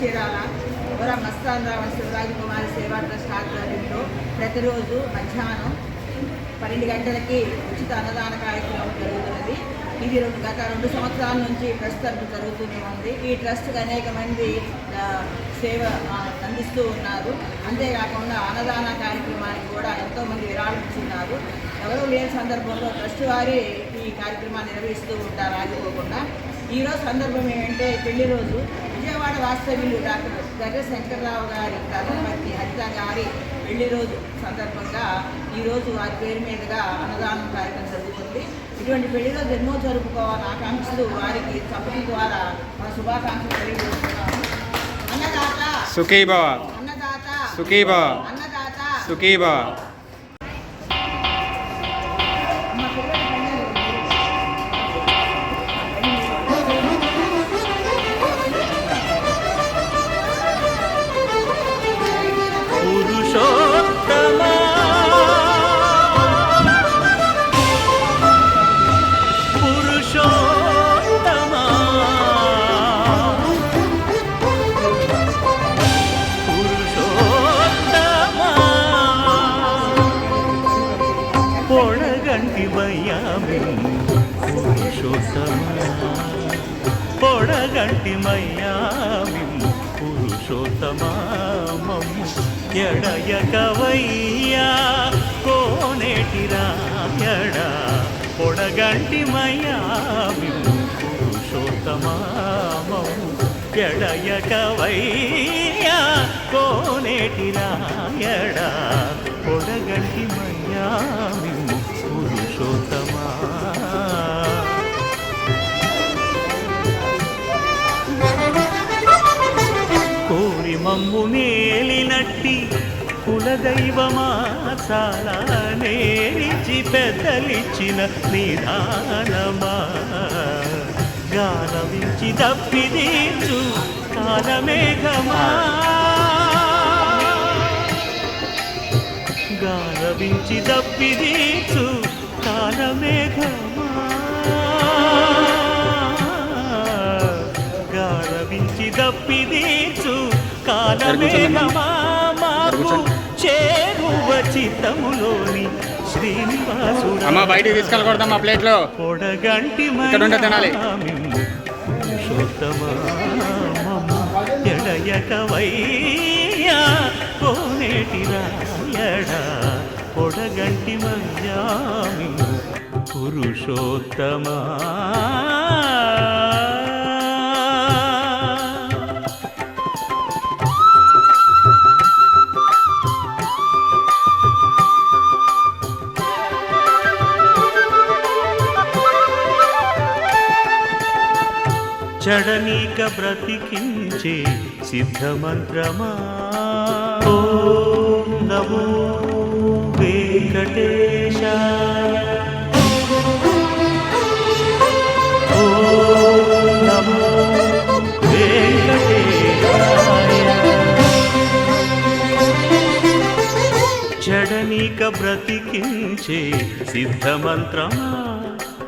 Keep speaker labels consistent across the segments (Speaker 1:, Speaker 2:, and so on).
Speaker 1: చీరాల? వర మస్తాన్ రావణ శివరాజు కుమారి సేవా ట్రస్ట్ ఆధ్వర్యంలో ప్రతిరోజు మధ్యాహ్నం పన్నెండు గంటలకి ఉచిత అన్నదాన కార్యక్రమం జరుగుతున్నది. ఇది రెండు గత రెండు సంవత్సరాల నుంచి ట్రస్ట్ తరపు జరుగుతూనే ఉంది. ఈ ట్రస్ట్కి అనేక మంది సేవ అందిస్తూ ఉన్నారు. అంతేకాకుండా అన్నదాన కార్యక్రమానికి కూడా ఎంతోమంది విరాళం ఇస్తున్నారు ఎవరూ లేని సందర్భంలో ట్రస్ట్ వారి ఈ కార్యక్రమాన్ని నిర్వహిస్తూ ఉంటారు ఆగిపోకుండా. ఈరోజు సందర్భం ఏంటంటే పెళ్ళి రోజు విజయవాడ వాస్తవ్యులు డాక్టర్ గర్ర శంకర్రావు గారి ధర్మపత్ని హరిత గారి పెళ్ళి రోజు సందర్భంగా ఈరోజు వారి పేరు మీదుగా అన్నదానం కార్యక్రమం జరుగుతుంది. ఇటువంటి పెళ్ళి రోజు ఎన్నో జరుపుకోవాలని ఆకాంక్షలు వారికి చప్పటి ద్వారా మన శుభాకాంక్షలు తెలియజేస్తున్నాము. అన్నదాత.
Speaker 2: సుఖీ భవ
Speaker 1: అన్నదాత.
Speaker 2: సుఖీ భవ
Speaker 1: అన్నదాత.
Speaker 2: సుఖీ
Speaker 3: పొడగంటి మయ్యామి పురుషోత్తమా. పొడగంటి మయ్యామి పురుషోత్తమా. మమ్ము ఎడయకవయ్యా కోనేటి రాయడా. పొడగంటి మయ్యామి పురుషోత్తమా. మమ్ము ఎడయకవయ్యా కోనేటి రాయడా. పొడగంటి మయ్యామి పురుషోత్తమా? కోరి మమ్ము నేలినట్టి కులదైవమా చాలా నేరిచి పెద్దలిచ్చిన నిధానమా గాలవించి తప్పిదీర్చు కాలమేఘమా? గాలవించి తప్పిదీర్చు కాలమేఘమా గానవించి తప్పిదీర్చు కాలమేఘమా మాకు చేరువ చిత్తములోని శ్రీనివాసుడు
Speaker 2: అమ్మ బయటికి తీసుకెళ్ళకూడదమ్మా ప్లేట్లో
Speaker 3: పొడగంటి
Speaker 2: తినాలి.
Speaker 3: ఎడయకవయ్యా కోనేటి రాయడా పొడగంటి మయ్యామి పురుషోత్తమా. చడనీక బ్రతికించే సిద్ధమంత్రమా. ఓం నమో వెంకటేశాయ. ఓం నమో జడనీక బ్రతికించే సిద్ధమంత్రమా?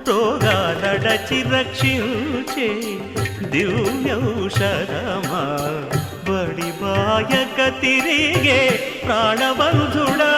Speaker 3: రోగాలడచి రక్షించే దివ్యౌషధమా? బడి బడి బాయక తిరిగే ప్రాణబంధుడా?